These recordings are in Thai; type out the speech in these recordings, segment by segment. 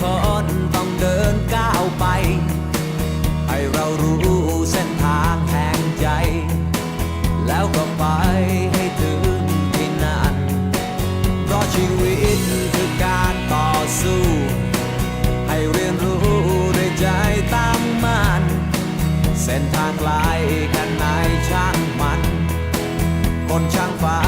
คนต้องเดินก้าวไป ใหเรารู้เส้นทางแห่งใจ แล้วก็ไปใหถึงที่นั่นเพราะชีวิตคือการต่อสู้ ใหเรียนรู้ด้ใจตั้มันเส้นทางไกลกันไหนช่างมัน คนช่างฝัน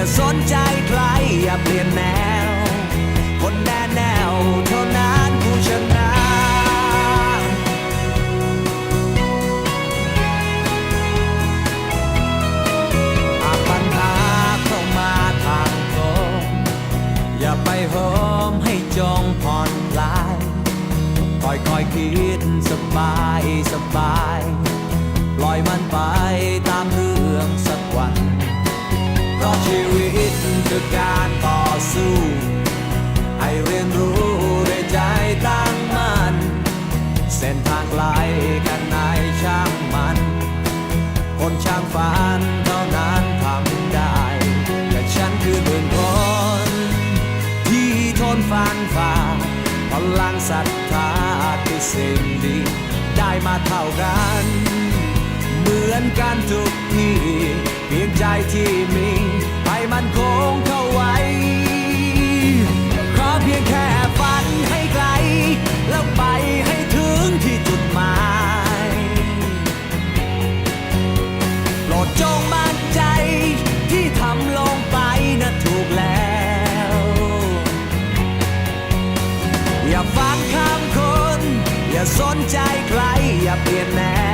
อย่าสนใจใครอย่าเปลี่ยนแนว คนแน่แนวเท่านั้นผู้ชนะหากปัญหาเข้ามาทางตรงอย่าไปโหมให้จงผ่อนคลายคอยคอยๆคิดสบายสบาย คนช่างฝันเท่านั้นทำได้แต่ฉันคือหนึ่งคนที่ทนฟันฝ่าพลังศรัทธาคือสิ่งดี ได้มาเท่ากัน เหมือนกันทุกทีเพียงใจที่มี อย่าฟังคำคน อย่าสนใจใคร อย่าเปลี่ยนแนว